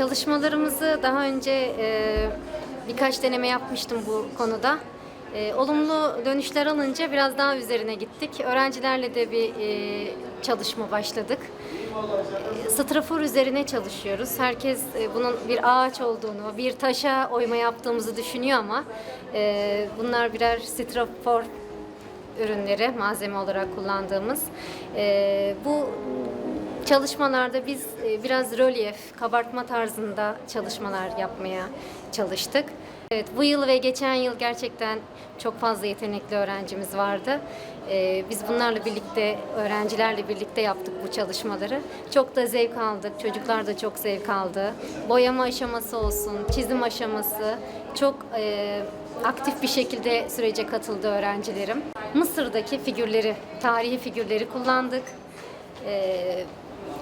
Çalışmalarımızı daha önce e, birkaç deneme yapmıştım bu konuda. E, olumlu dönüşler alınca biraz daha üzerine gittik. Öğrencilerle de bir e, çalışma başladık. Strafor üzerine çalışıyoruz. Herkes e, bunun bir ağaç olduğunu, bir taşa oyma yaptığımızı düşünüyor ama e, bunlar birer strafor ürünleri malzeme olarak kullandığımız. E, bu çalışmalarda biz biraz rölyef, kabartma tarzında çalışmalar yapmaya çalıştık. Evet, bu yıl ve geçen yıl gerçekten çok fazla yetenekli öğrencimiz vardı. E, Biz bunlarla birlikte, öğrencilerle birlikte yaptık bu çalışmaları. Çok da zevk aldık, çocuklar da çok zevk aldı. Boyama aşaması olsun, çizim aşaması çok e, aktif bir şekilde sürece katıldı öğrencilerim. Mısır'daki figürleri, tarihi figürleri kullandık. Ee,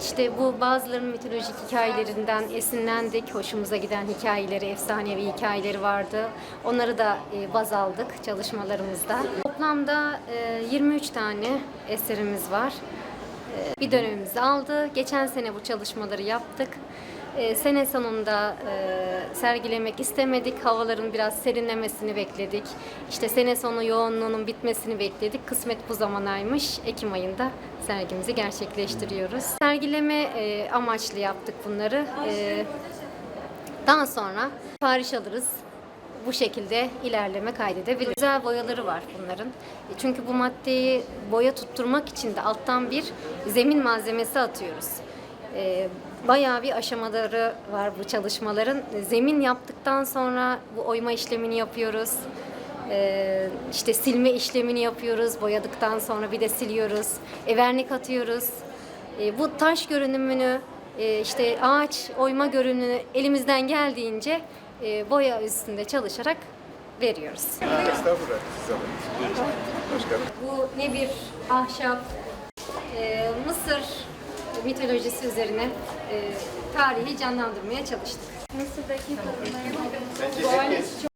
işte bu bazılarının mitolojik hikayelerinden esinlendik. Hoşumuza giden hikayeleri, efsanevi hikayeleri vardı. Onları da e, baz aldık çalışmalarımızda. Toplamda e, 23 tane eserimiz var. Bir dönemimizi aldı. Geçen sene bu çalışmaları yaptık. E, Sene sonunda e, sergilemek istemedik. Havaların biraz serinlemesini bekledik. İşte sene sonu yoğunluğunun bitmesini bekledik. Kısmet bu zamanaymış. Ekim ayında sergimizi gerçekleştiriyoruz. Sergileme e, amaçlı yaptık bunları. E, Daha sonra sipariş alırız. Bu şekilde ilerleme kaydedebiliriz. Güzel boyaları var bunların. E, Çünkü bu maddeyi boya tutturmak için de alttan bir zemin malzemesi atıyoruz. E, Bayağı bir aşamaları var bu çalışmaların. Zemin yaptıktan sonra bu oyma işlemini yapıyoruz. E, işte silme işlemini yapıyoruz. Boyadıktan sonra bir de siliyoruz. E, vernik atıyoruz. Bu taş görünümünü, işte ağaç oyma görünümünü elimizden geldiğince e, boya üstünde çalışarak veriyoruz. Estağfurullah. Siz alın. Buyurun. Başkanım. Bu ne bir ahşap, e, Mısır mitolojisi üzerine e, tarihi canlandırmaya çalıştık. Mısır'daki kadınların